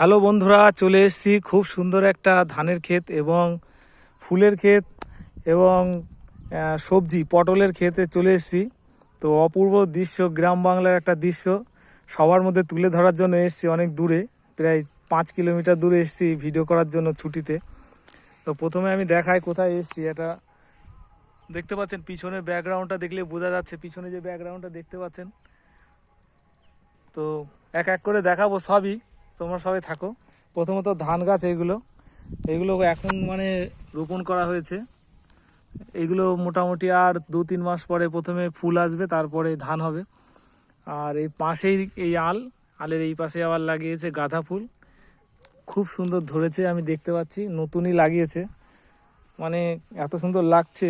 Hello বন্ধুরা, চলে এসেছি খুব সুন্দর একটা ধানের ক্ষেত এবং ফুলের ক্ষেত এবং সবজি, পটলের ক্ষেতে চলে এসেছি। তো অপূর্ব দৃশ্য, গ্রাম বাংলার একটা দৃশ্য। সবার মধ্যে তুলে ধরার জন্য এসেছি অনেক দূরে, প্রায় পাঁচ কিলোমিটার দূরে এসেছি ভিডিও করার জন্য ছুটিতে। তো প্রথমে আমি দেখাই কোথায় এসেছি, এটা দেখতে পাচ্ছেন পিছনের ব্যাকগ্রাউন্ডটা দেখলে বোঝা যাচ্ছে, পিছনে যে ব্যাকগ্রাউন্ডটা দেখতে পাচ্ছেন। তো এক এক করে দেখাবো সবই। তোমরা সবাই থাকো। প্রথমত ধান গাছ এইগুলো। এইগুলো এখন মানে রোপণ করা হয়েছে। এইগুলো মোটামুটি আর দু তিন মাস পরে প্রথমে ফুল আসবে, তারপরে ধান হবে। আর এই পাশেই এই আল, আলের এই পাশে আবার লাগিয়েছে গাঁদা ফুল। খুব সুন্দর ধরেছে, আমি দেখতে পাচ্ছি, নতুনই লাগিয়েছে। মানে এত সুন্দর লাগছে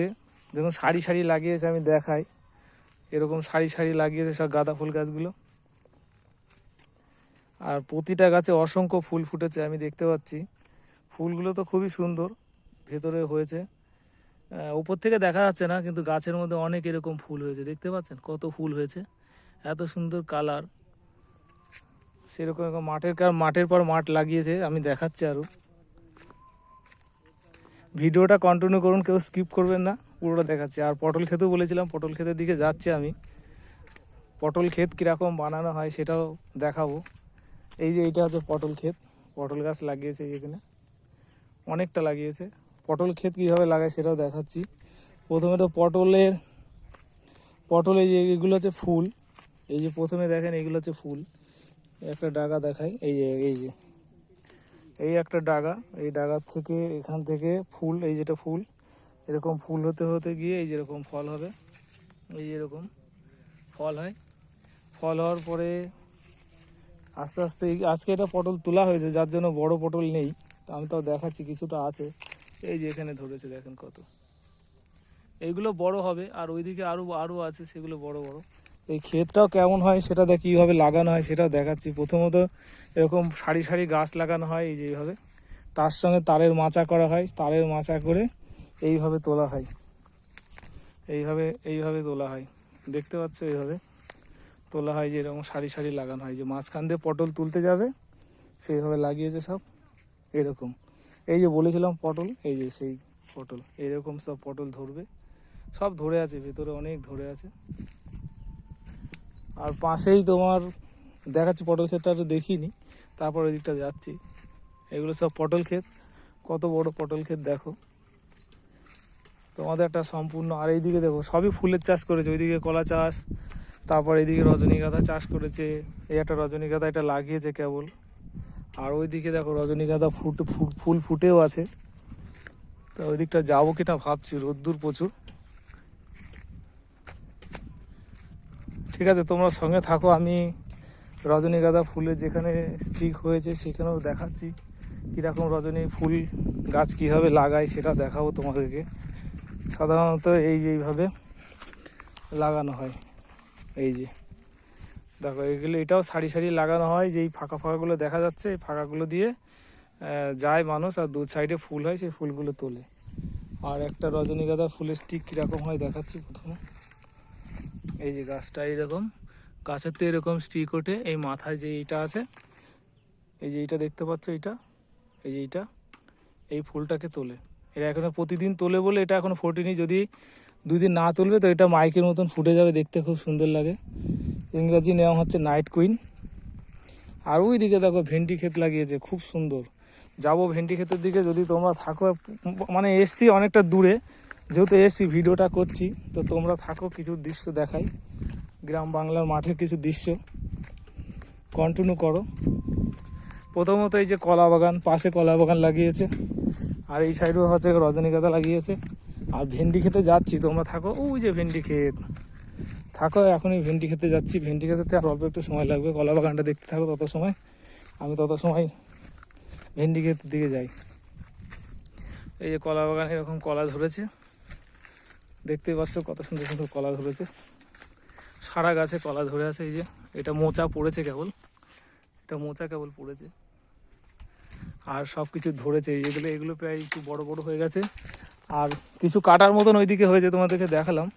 দেখুন সারি সারি লাগিয়েছে, আমি দেখাই। এরকম সারি সারি লাগিয়েছে সব গাঁদা ফুল গাছগুলো। আর প্রতিটা গাছে অসংখ্য ফুল ফুটেছে, আমি দেখতে পাচ্ছি। ফুলগুলো তো খুবই সুন্দর, ভেতরে হয়েছে। উপর থেকে দেখা যাচ্ছে না, কিন্তু গাছের মধ্যে অনেক এরকম ফুল হয়েছে, দেখতে পাচ্ছেন? কত ফুল হয়েছে, এত সুন্দর কালার। সেরকম এরকম মাঠের কার, মাঠের পর মাঠ লাগিয়েছে, আমি দেখাচ্ছি আরও ভিডিওটা কন্টিনিউ করুন, কেউ স্কিপ করবেন না, পুরোটা দেখাচ্ছি। আর পটল খেতেও বলেছিলাম, পটল ক্ষেতের দিকে যাচ্ছি আমি। পটল ক্ষেত কীরকম বানানো হয় সেটাও দেখাবো। এই যে এইটা হচ্ছে পটল ক্ষেত। পটল গাছ লাগিয়েছে এই এখানে। অনেকটা লাগিয়েছে। পটল ক্ষেত কীভাবে লাগায় সেটাও দেখাচ্ছি। প্রথমে তো পটলের, পটলে যে এগুলো হচ্ছে ফুল। এই যে প্রথমে দেখেন এগুলো হচ্ছে ফুল। একটা ডাগা দেখাই। এই যে এই যে। এই একটা ডাগা। এই ডাগার থেকে এখান থেকে ফুল, এই যেটা ফুল, এরকম ফুল হতে হতে গিয়ে এই যেরকম ফল হবে, এই যেরকম ফল হয়। ফল হওয়ার পরে আস্তে আস্তে আজকে এটা পটল তোলা হয়েছে, যার জন্য বড় পটল নেই। তা আমি তাও দেখাচ্ছি, কিছুটা আছে। এই যে এখানে ধরেছে, দেখেন কত। এইগুলো বড় হবে, আর ওইদিকে আরও আরও আছে, সেগুলো বড় বড়। এই ক্ষেতটাও কেমন হয়, সেটা দেখ কীভাবে লাগানো হয়, সেটাও দেখাচ্ছি। প্রথমত এরকম সারি সারি গাছ লাগানো হয়, এই যে এইভাবে। তার সঙ্গে তারের মাচা করা হয়, তারের মাচা করে এইভাবে তোলা হয়। এইভাবে এইভাবে তোলা হয়। দেখতে পাচ্ছ এইভাবে? তোলা হয় যে এরকম সারি সারি লাগানো হয়, যে মাঝখান দিয়ে পটল তুলতে যাবে, সেইভাবে লাগিয়েছে সব, এরকম। এই যে বলেছিলাম পটল, এই যে সেই পটল, এরকম সব পটল ধরবে। সব ধরে আছে, ভেতরে অনেক ধরে আছে। আর পাশেই তোমার দেখাচ্ছি পটল ক্ষেতটা তো দেখিনি, তারপর ওই দিকটা যাচ্ছি। এগুলো সব পটল ক্ষেত, কত বড় পটল ক্ষেত দেখো। তোমাদের একটা সম্পূর্ণ, আর এইদিকে দেখো, সবই ফুলের চাষ করেছে, ওইদিকে কলা চাষ তারপর এদিকে রজনীগন্ধা চাষ করেছে। এই একটা রজনীগন্ধা এটা লাগিয়েছে কেবল। আর ওইদিকে দেখো রজনীগন্ধা ফুট ফুল ফুটেও আছে। তো ওই দিকটা যাব কিনা ভাবছি, রোদ্দুর প্রচুর। ঠিক আছে, তোমরা সঙ্গে থাকো, আমি রজনীগন্ধা ফুলের যেখানে স্টিক হয়েছে সেখানেও দেখাচ্ছি। কীরকম রজনী ফুল গাছ কীভাবে লাগাই সেটা দেখাবো তোমাদেরকে। সাধারণত এই যে এইভাবে লাগানো হয়। এই যে, দেখো, এগুলো এটাও সারি সারি লাগানো হয়, যেই ফাঁকা ফাঁকাগুলো দেখা যাচ্ছে, এই ফাঁকাগুলো দিয়ে যায় মানুষ আর দু সাইডে ফুল হয়, সেই ফুলগুলো তোলে। আর একটা রজনীগন্ধা ফুলের স্টিক কীরকম হয় দেখাচ্ছি প্রথমে। এই যে গাছটা এইরকম, গাছের তো এরকম স্টিক ওঠে, এই মাথায় যে এইটা আছে, এই যে এইটা দেখতে পাচ্ছ এইটা, এই যে এইটা, এই ফুলটাকে তোলে। এটা এখনও প্রতিদিন তোলে বলে এটা এখনও ফোটেনি, যদি দুই দিন না তুলবে তো এটা মাইকের মতন ফুটে যাবে, দেখতে খুব সুন্দর লাগে। ইংরাজি নেওয়া হচ্ছে নাইট কুইন। আর ওই দিকে দেখো ভেন্ডি ক্ষেত লাগিয়েছে, খুব সুন্দর। যাব ভেন্ডি ক্ষেতের দিকে, যদি তোমরা থাকো মানে এসছি অনেকটা দূরে। যেহেতু এসছি, ভিডিওটা করছি, তো তোমরা থাকো, কিছু দৃশ্য দেখাই। গ্রাম বাংলার মাঠের কিছু দৃশ্য। কন্টিনিউ করো। প্রথমত এই যে কলা বাগান, পাশে কলা বাগান লাগিয়েছে। আর এই সাইডেও হচ্ছে রজনীগন্ধা লাগিয়েছে। আর ভেন্ডি খেতে যাচ্ছি, তোমরা থাকো। ওই যে ভেন্ডি ক্ষেত। থাকো, এখনই ভেন্ডি খেতে যাচ্ছি। ভেন্ডি খেতে আর অল্প একটু সময় লাগবে। কলা বাগানটা দেখতে থাকো তত সময়। আমি তত সময় ভেন্ডি ক্ষেতের দিকে যাই। এই যে কলা বাগান, এরকম কলা ধরেছে। দেখতেই পাচ্ছ কত সুন্দর সুন্দর কলা ধরেছে। সারা গাছে কলা ধরে আছে এই যে। এটা মোচা পড়েছে কেবল। এটা মোচা কেবল পড়েছে। আর সব কিছু ধরেছে। এই যেগুলো এগুলো প্রায় একটু বড় বড় হয়ে গেছে। আর কিছু কাটার মতন ওইদিকে হয়েছে, তোমাদেরকে দেখালাম।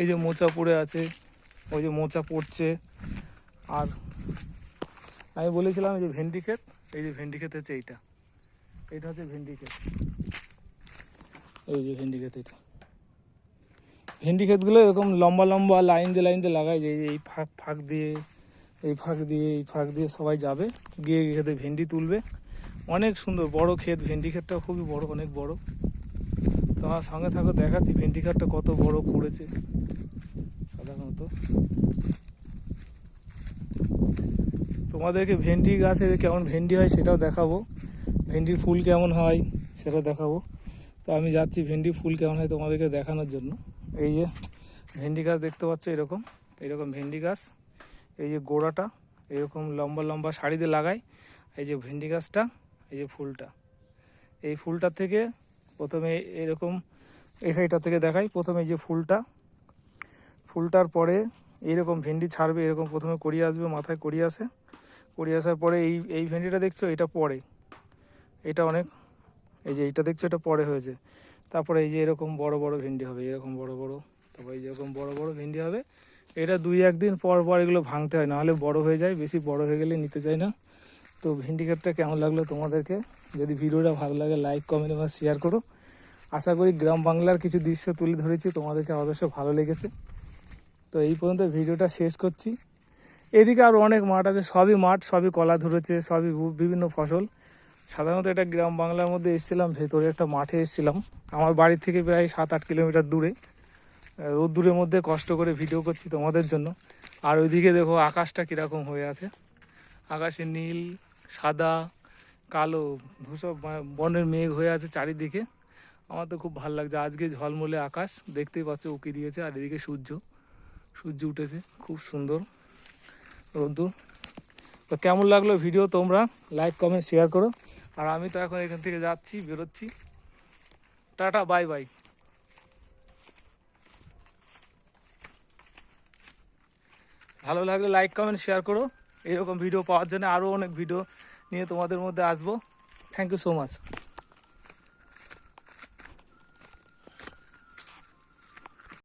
এই যে মোচা পড়ে আছে, ওই যে মোচা পড়ছে। আর আমি বলেছিলাম এই যে ভেন্ডি ক্ষেত এই যে ভেন্ডি ক্ষেত হচ্ছে এইটা। এইটা হচ্ছে ভেন্ডি ক্ষেত এই যে ভেন্ডি ক্ষেত এটা। ভেন্ডি ক্ষেতগুলো এরকম লম্বা লম্বা লাইন দিয়ে লাইন দিয়ে লাগায় যে এই ফাঁক ফাঁক দিয়ে, এই ফাঁক দিয়ে, এই ফাঁক দিয়ে সবাই যাবে, গিয়ে খেতে ভেন্ডি তুলবে। অনেক সুন্দর, বড় ক্ষেত ভেন্ডি ক্ষেতটা খুবই বড়, অনেক বড়। তোমার সঙ্গে থাকো, দেখাচ্ছি, ভেন্ডি ক্ষেতটা কত বড় পড়েছে সাধারণত। তোমাদেরকে ভেন্ডি গাছে কেমন ভেন্ডি হয় সেটাও দেখাবো। ভেন্ডির ফুল কেমন হয় সেটা দেখাবো। তো আমি যাচ্ছি ভেন্ডি ফুল কেমন হয় তোমাদেরকে দেখানোর জন্য। এই যে ভেন্ডি গাছ দেখতে পাচ্ছ এরকম। এরকম ভেন্ডি গাছ। এই যে গোড়াটা, এরকম লম্বা লম্বা সারিতে লাগাই। এই যে ভেন্ডি গাছটা, এই যে ফুলটা। এই ফুলটার থেকে প্রথমে এরকম এখানটা থেকে দেখাই। প্রথমে যে ফুলটা, ফুলটার পরে এইরকম ভেন্ডি ছাড়বে, এরকম প্রথমে করিয়ে আসবে, মাথায় করিয়ে আসে। করিয়ে আসার পরে এই এই ভেন্ডিটা দেখছ, এটা পরে। এটা অনেক, এই যে এইটা দেখছ, এটা পরে হয়েছে। তারপরে এই যে এরকম বড় বড় ভেন্ডি হবে, এরকম বড় বড়। তারপরে এই যে এরকম বড় বড় ভেন্ডি হবে। এটা দুই একদিন পর পর এগুলো ভাঙতে হয়, নাহলে বড় হয়ে যায়, বেশি বড় হয়ে গেলে নিতে চাই না। তো ভেন্ডি কেমন লাগল তোমাদেরকে? যদি ভিডিওটা ভালো লাগে লাইক কমেন্ট এবং শেয়ার করো। আশা করি গ্রাম বাংলার কিছু দৃশ্য তুলে ধরেছি, তোমাদেরকে অবশ্য ভালো লেগেছে। তো এই পর্যন্ত ভিডিওটা শেষ করছি। এদিকে আরও অনেক মাঠ আছে, সবই মাঠ, সবই কলা ধরেছে, সবই বিভিন্ন ফসল। সাধারণত এটা গ্রাম বাংলার মধ্যে এসেছিলাম, ভেতরে একটা মাঠে এসেছিলাম। আমার বাড়ি থেকে প্রায় সাত আট কিলোমিটার দূরে। রোদ্দুরের মধ্যে কষ্ট করে ভিডিও করছি তোমাদের জন্য। আর ওইদিকে দেখো আকাশটা কীরকম হয়ে আছে। আকাশে নীল, সাদা কালো ধূসর বা- বনের মেঘ হয়ে আছে চারিদিকে। আমার তো খুব ভালো লাগছে। আজকে ঝলমলে আকাশ, দেখতেই পাচ্ছ উকি দিয়েছে আর এদিকে সূর্য। সূর্য উঠেছে, খুব সুন্দর। রোদ্দুর। তো কেমন লাগল ভিডিও তোমরা? লাইক কমেন্ট শেয়ার করো। আর আমি তো এখন এখান থেকে যাচ্ছি, বেরোচ্ছি। টাটা বাই বাই ভালো লাগলে লাইক কমেন্ট শেয়ার করো। এরকম ভিডিও পাওয়ার জন্য আরও অনেক ভিডিও নিয়ে তোমাদের মধ্যে আসব। Thank you so much